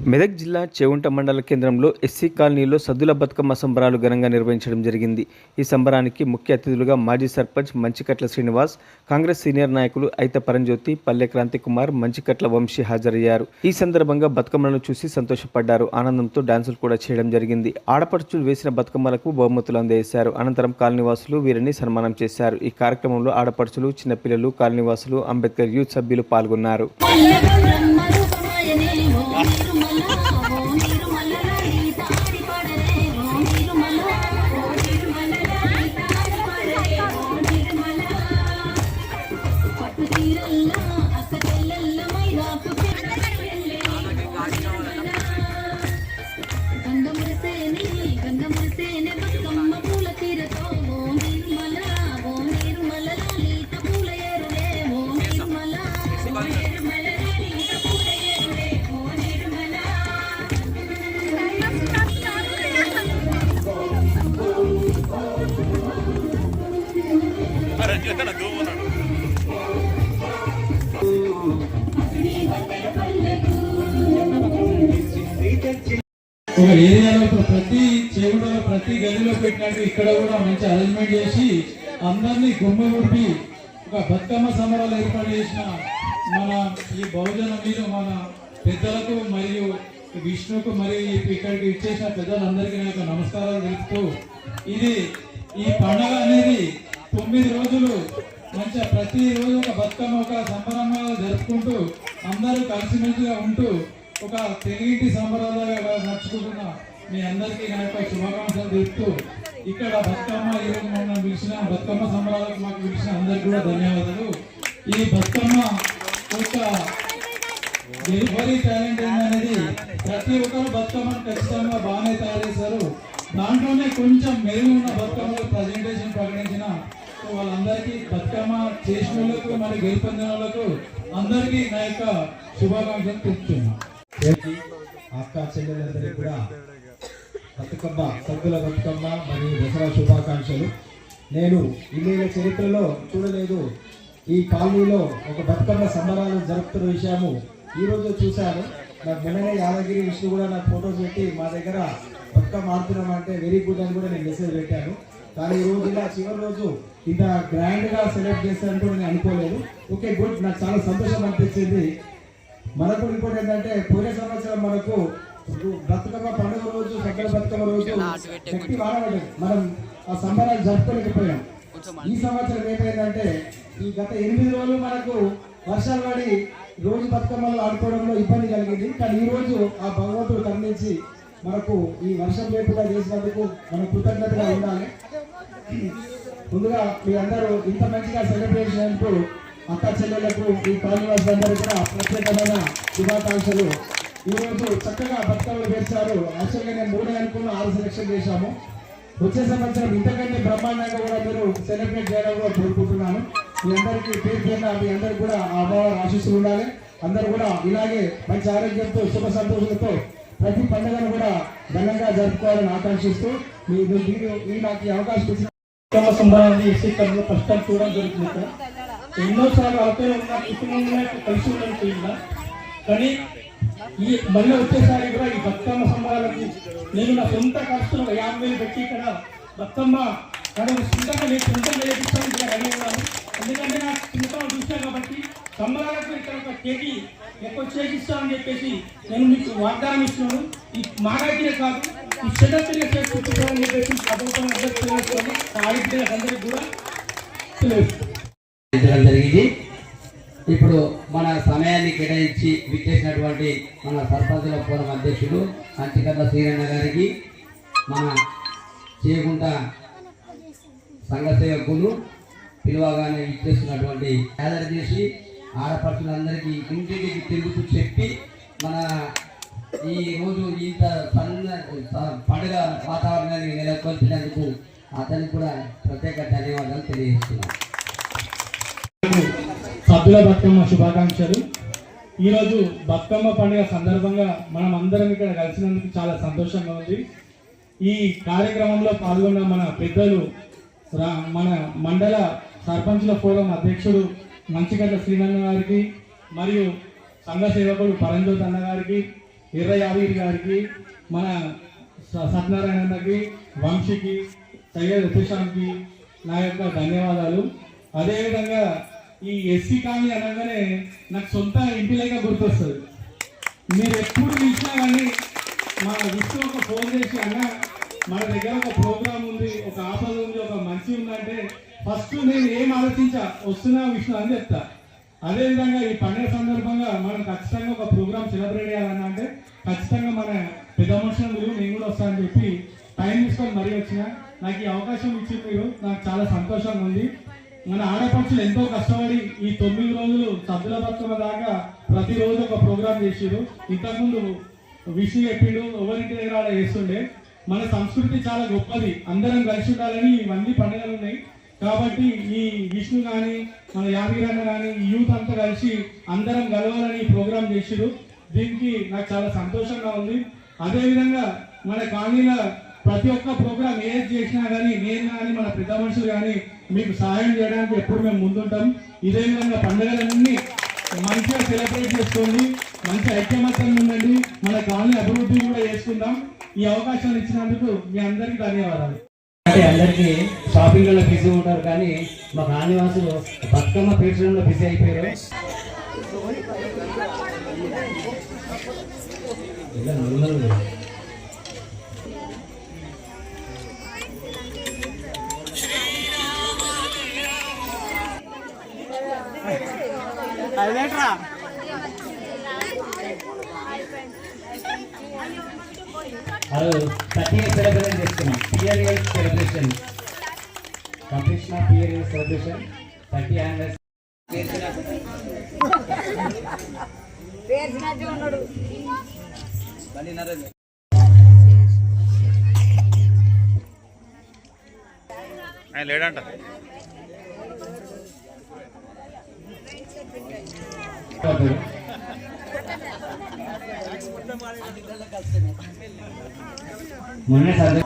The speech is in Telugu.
మెదక్ జిల్లా చేవుంట మండల కేంద్రంలో ఎస్సీ కాలనీలో సద్దుల బతుకమ్మ సంబరాలు ఘనంగా నిర్వహించడం జరిగింది. ఈ సంబరానికి ముఖ్య అతిథులుగా మాజీ సర్పంచ్ మంచికట్ల శ్రీనివాస్ కాంగ్రెస్ సీనియర్ నాయకులు ఐత పరంజ్యోతి పల్లె క్రాంతి కుమార్ మంచికట్ల వంశీ హాజరయ్యారు. ఈ సందర్భంగా బతుకమ్మలను చూసి సంతోషపడ్డారు. ఆనందంతో డాన్సులు కూడా చేయడం జరిగింది. ఆడపడుచులు వేసిన బతుకమ్మలకు బహుమతులు అందజేశారు. అనంతరం కాలనీవాసులు వీరిని సన్మానం చేశారు. ఈ కార్యక్రమంలో ఆడపడుచులు చిన్నపిల్లలు కాలనీవాసులు అంబేద్కర్ యూత్ సభ్యులు పాల్గొన్నారు. திருமலா ఒక ఏరియాలో ప్రతి చెవుడలో ప్రతి గదిలో పెట్టినట్టు ఇక్కడ కూడా మంచి అరేంజ్మెంట్ చేసి అందరినీ గుమ్మ గుడిపి ఒక బతుకమ్మ సంబరాలు ఏర్పాటు చేసిన మన ఈ బహుజన మీరు మన పెద్దలకు మరియు విష్ణుకు మరియు ఇక్కడికి ఇచ్చేసిన పెద్దలందరికీ నాకు నమస్కారాలు తెలుపుతూ ఇది ఈ పండగ అనేది తొమ్మిది రోజులు మంచిగా ప్రతి రోజు ఒక బతుకమ్మ ఒక సంబరంగా జరుపుకుంటూ అందరూ కలిసిమెలిసిగా ఉంటూ ఒక తెలుగింటి సంప్రదాయంగా నడుచుకుంటున్న మీ అందరికీ నా యొక్క శుభాకాంక్షలు తెలుపుతూ ఇక్కడ బతుకమ్మ ఈరోజు మనం పిలిచిన బతుకమ్మ సంబరాలకు మాకు పిలిచిన అందరికీ కూడా ధన్యవాదాలు. ఈ బతుకమ్మ ఒక డెలివరీ టాలెంట్ ఏంటనేది ప్రతి ఒక్కరు బతుకమ్మను ఖచ్చితంగా బాగానే తయారు చేశారు. దాంట్లోనే కొంచెం మెరుగు ఉన్న బతుకమ్మలు ప్రజెంటేషన్ ప్రకటించిన వాళ్ళందరికీ బతుకమ్మ చేసిన వాళ్ళకు మరి గెలుపొందిన వాళ్ళకు అందరికీ నా యొక్క శుభాకాంక్షలు తెలుపుతున్నాను. అక్క చెల్లెలందరికీ కూడా బతుకమ్మ సద్దుల బతుకమ్మ మరియు దసరా శుభాకాంక్షలు. నేను ఇల్లేల చరిత్రలో చూడలేదు. ఈ కాలనీలో ఒక బతుకమ్మ సంబరాలు జరుపుతున్న విషయము ఈ రోజు చూశాను. నాకు మొన్ననే యాదగిరి విష్ణు కూడా నాకు ఫోటోస్ పెట్టి మా దగ్గర బతుకమ్మ ఆడుతున్నాం అంటే వెరీ గుడ్ అని కూడా నేను మెసేజ్ పెట్టాను. కానీ ఈ రోజు ఇలా చివరి రోజు ఇంత గ్రాండ్గా సెలెక్ట్ చేశాను కూడా నేను అనుకోలేదు. Okay good. నాకు చాలా సంతోషం అనిపించింది. మనకు ఇంకోటి ఏంటంటే పోయిన సంవత్సరం మనకు బతుకమ్మ పండుగ రోజు సకల బతుకమ్మ రోజు శక్తి వాడబడ్డది మనం ఆ సంబరాలు జరుపుకోలేకపోయాం. ఈ సంవత్సరం ఏమైందంటే ఈ గత ఎనిమిది రోజులు మనకు వర్షాలు పడి రోజు బతుకమ్మలు ఆడుకోవడంలో ఇబ్బంది కలిగింది. కానీ ఈ రోజు ఆ భగవంతుడు కరుణించి మనకు ఈ వర్షం లేకుండా చేసినందుకు మనం కృతజ్ఞతగా ఉండాలి. ముందుగా మీ అందరూ ఇంత మంచిగా సెలబ్రేట్ చేసినందుకు అక్క చెల్లెలకు ఈ కాలనీవాసులు అందరూ కూడా ప్రత్యేకమైన శుభాకాంక్షలు. ఈ రోజు చక్కగా బతుకమ్మలు పేర్చారు. యాక్చువల్గా నేను మూడే అనుకున్న ఆరు సెలెక్షన్ చేశాము. వచ్చే సంవత్సరం ఇంతకంటే బ్రహ్మాండంగా కూడా మీరు సెలబ్రేట్ చేయడం కూడా కోరుకుంటున్నాను. మీ అందరికీ పేరు పేరున మీ అందరికి కూడా ఆ అమ్మవారి ఆశీస్సులు ఉండాలి. అందరూ కూడా ఇలాగే మంచి ఆరోగ్యంతో శుభ సంతోషంతో ప్రతి పండుగను కూడా ఘనంగా జరుపుకోవాలని ఆకాంక్షిస్తూ మీరు నాకు ఈ అవకాశం ఇచ్చిన బతుకమ్మ సంబరాన్ని ఫస్ట్ టైం చూడడం జరుగుతుంది. ఎన్నోసార్లు అవతల ఉన్న కుటుంబంలో కలిసి ఉండడం చేయాల. కానీ ఈ మళ్ళీ వచ్చేసారి కూడా ఈ బతుకమ్మ సంబరాలకు నేను నా సొంత ఖర్చులు ఒక యాభై వేలు పెట్టి ఇక్కడ బతుకమ్మ కానీ సొంతంగా నేను సొంతంగా చేపిస్తాను ఇక్కడ కలిగి ఉన్నాను ఎందుకంటే నాకు చిన్నతనం చూసాను కాబట్టి సంబరాలకు ఇక్కడ ఒక కేజీ ఎక్కువ చేసిస్తామని చెప్పేసి నేను మీకు వాగ్దానం ఇస్తున్నాను. ఈ మాగాయితీనే కాదు ఈ చిన్నపిల్లలు చేసుకుంటున్నాను అని చెప్పేసి ప్రభుత్వం అందరికీ తెలియజేస్తాను ఆడిపిల్లలందరికీ కూడా తెలియజేస్తాను జరిగింది. ఇప్పుడు మన సమయాన్ని కేటాయించి విచ్చేసినటువంటి మన సర్పంచుల పూర్వం అధ్యక్షుడు అంచికర్ల శ్రీరణ గారికి మన చేయకుంట సంఘ సేవకులు పిలువగానే ఇచ్చేస్తున్నటువంటి గ్యాదర్ చేసి ఆడపడుచులందరికీ ఇంటికి తిరుగుతూ చెప్పి మన ఈ రోజు ఇంత సన్న పండుగ వాతావరణాన్ని నెలకొల్పినందుకు అతనికి కూడా ప్రత్యేక ధన్యవాదాలు తెలియజేస్తున్నాను సద్దుల బతుకమ్మ శుభాకాంక్షలు. ఈరోజు బతుకమ్మ పండుగ సందర్భంగా మనం అందరం ఇక్కడ కలిసినందుకు చాలా సంతోషంగా ఉంది. ఈ కార్యక్రమంలో పాల్గొన్న మన పెద్దలు రా- మన మండల సర్పంచుల ఫోరం అధ్యక్షుడు మంచిగడ్డ శ్రీనన్న గారికి మరియు సంఘ సేవకుడు పరంజ్యోత్ అన్న గారికి ఎర్ర యాదగిరి గారికి మన స- అన్నకి వంశీకి సయ్యద్ ప్రశాంత్కి నా యొక్క ధన్యవాదాలు. అదేవిధంగా ఈ ఎస్సీ కాలనీ అనగానే నాకు సొంత ఇంటి లేక గుర్తొస్తుంది. మీరు ఎప్పుడు చూసినా కానీ మా విష్ణు ఒక ఫోన్ చేసి అన్న మన దగ్గర ఒక ప్రోగ్రామ్ ఉంది ఒక ఆఫర్ ఉంది ఒక మంచి ఉందంటే ఫస్ట్ నేను ఏం ఆలోచించా? వస్తున్నా విష్ణు అని చెప్తా. అదేవిధంగా ఈ పండుగ సందర్భంగా మనం ఖచ్చితంగా ఒక ప్రోగ్రామ్ సెలబ్రేట్ చేయాలన్నా అంటే ఖచ్చితంగా మన పెద్ద మనుషులు నేను కూడా వస్తానని చెప్పి టైం తీసుకొని మరీ వచ్చిన నాకు ఈ అవకాశం ఇచ్చి మీరు. నాకు చాలా సంతోషంగా ఉంది. మన ఆడపడుచులు ఎంతో కష్టపడి ఈ తొమ్మిది రోజులు సద్దుల బతుకమ్మ దాకా ప్రతిరోజు ఒక ప్రోగ్రామ్ చేసిరు ఇంతకుముందు విషయం చెప్పిండు ఎవరింటి దగ్గర అలా చేస్తుండే. మన సంస్కృతి చాలా గొప్పది. అందరం కలిసి ఉండాలని ఇవన్నీ పండుగలు ఉన్నాయి. కాబట్టి ఈ విష్ణు కానీ మన యాదగిరన్న కానీ యూత్ అంతా కలిసి అందరం కలవాలని ఈ ప్రోగ్రామ్ చేసిరు దీనికి నాకు చాలా సంతోషంగా ఉంది. అదేవిధంగా మన కాలనీలో ప్రతి ఒక్క ప్రోగ్రామ్ ఏది చేసినా కానీ నేను కానీ మన పెద్ద మనుషులు కానీ మీకు సహాయం చేయడానికి ఎప్పుడు మేము ముందుంటాం. ఇదే విధంగా పండుగలన్నీ మంచిగా సెలబ్రేట్ చేసుకోండి. మంచి ఐక్యమత్యంగా ఉండండి. మన కాలనీ అభివృద్ధి కూడా చేసుకుందాం. ఈ అవకాశాన్ని ఇచ్చినందుకు మీ అందరికీ ధన్యవాదాలు. అంటే అందరికీ షాపింగ్లలో బిజీ ఉంటారు కానీ మా కాలనీవాసులు బతుకమ్మ పేర్చడంలో బిజీ అయిపోయారు. ఇలా నిమ్మలు. అది థర్టీ ఇయర్స్ సెలబ్రేషన్ చేస్తున్నాం years celebration completion of years celebration thirty anniversary లేడంట. మొన్నే సార్